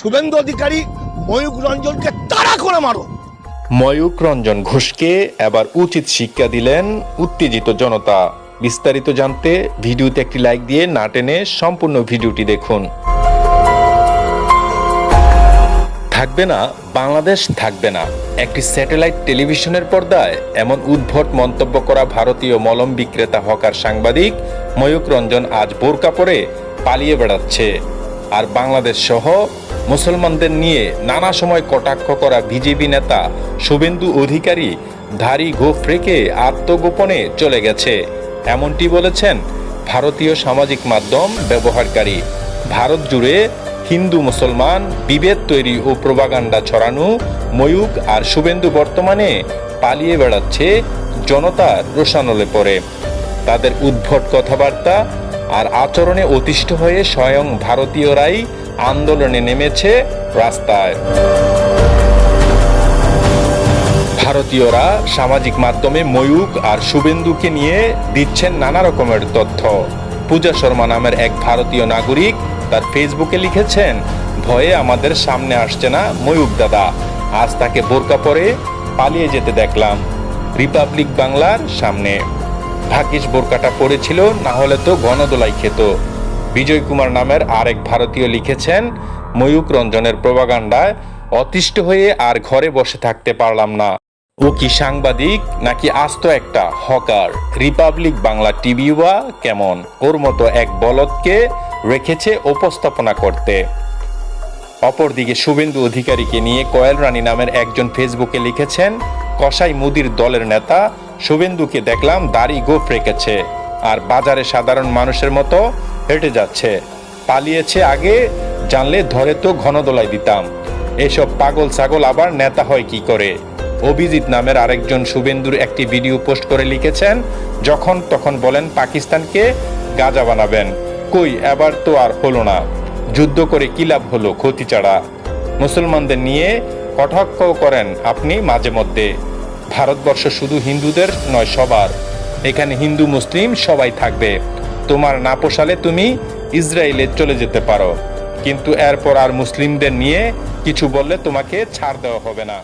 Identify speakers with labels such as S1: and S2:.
S1: শুভেন্দু অধিকারী ময়ূক রঞ্জনকে তাড়া করে মারো।
S2: ময়ূক রঞ্জন ঘোষকে এবার উচিত শিক্ষা দিলেন উত্তেজিত জনতা। বিস্তারিত জানতে ভিডিওতে একটি লাইক দিয়ে না টেনে সম্পূর্ণ ভিডিওটি দেখুন। থাকবে না, বাংলাদেশ থাকবে না। একটি স্যাটেলাইট টেলিভিশনের পর্দায় এমন উদ্ভট মন্তব্য করা ভারতীয় মলম বিক্রেতা হকার সাংবাদিক ময়ূক রঞ্জন আজ বোরকা পরে পালিয়ে বেড়াচ্ছে। আর বাংলাদেশ সহ মুসলমানদের নিয়ে নানা সময় কটাক্ষ করা বিজেপি নেতা শুভেন্দু অধিকারী ধারী গোফ রেখে আত্মগোপনে চলে গেছে। এমনটি বলেছেন ভারতীয় সামাজিক মাধ্যম ব্যবহারকারী। ভারত জুড়ে হিন্দু মুসলমান বিভেদ তৈরি ও প্রবাগান্ডা ছড়ানো ময়ূক আর শুভেন্দু বর্তমানে পালিয়ে বেড়াচ্ছে জনতার রোশানলে পড়ে। তাদের উদ্ভট কথাবার্তা আর আচরণে অতিষ্ঠ হয়ে স্বয়ং ভারতীয়রাই আন্দোলনে নেমেছে রাস্তায়। ভারতীয়রা সামাজিক মাধ্যমে ময়ূক আর শুভেন্দুকে নিয়ে দিচ্ছেন নানা রকমের তথ্য। পূজা শর্মা নামের এক ভারতীয় নাগরিক তার ফেসবুকে লিখেছেন, ভয়ে আমাদের সামনে আসছে না ময়ূক দাদা। আজ তাকে বোরকা পরে পালিয়ে যেতে দেখলাম। রিপাবলিক বাংলার সামনে। ভাগ্যিস বোরকাটা পড়েছিল, না হলে তো গণদোলাই খেত। বিজয় কুমার নামের আরেক ভারতীয় লিখেছেন, ময়ূক রঞ্জনের প্রবাগান্ডায় অতিষ্ঠ হয়ে আর ঘরে বসে থাকতে পারলাম না। ও কি সাংবাদিক, নাকি আস্ত একটা হকার? রিপাবলিক বাংলা টিভি বা কেমন? ওর মতো এক বলদকে রেখেছে উপস্থাপনা করতে। অপরদিকে শুভেন্দু অধিকারীকে নিয়ে কয়েল রানী নামের একজন ফেসবুকে লিখেছেন, কসাই মুদির দলের নেতা শুভেন্দুকে দেখলাম দাড়ি গোফ রেখেছে। আর বাজারে সাধারণ মানুষের মতো হেঁটে যাচ্ছে। পালিয়েছে আগে, জানলে ধরে তো ঘনদোলাই দিতাম। এসব পাগল ছাগল আবার নেতা হয় কি করে? অভিজিৎ নামের আরেকজন শুভেন্দুর একটি ভিডিও পোস্ট করে লিখেছেন, যখন তখন বলেন পাকিস্তানকে গাজা বানাবেন। কই, এবার তো আর হলো না। যুদ্ধ করে কি লাভ হলো ক্ষতি ছাড়া? মুসলমানদের নিয়ে কটাক্ষ করেন আপনি মাঝে মধ্যে। ভারতবর্ষ শুধু হিন্দুদের নয়, সবার। এখানে হিন্দু, মুসলিম সবাই থাকবে। তোমার না পোষালে তুমি ইসরায়েলে চলে যেতে পারো। কিন্তু এরপর আর মুসলিমদের নিয়ে কিছু বললে তোমাকে ছাড় দেওয়া হবে না।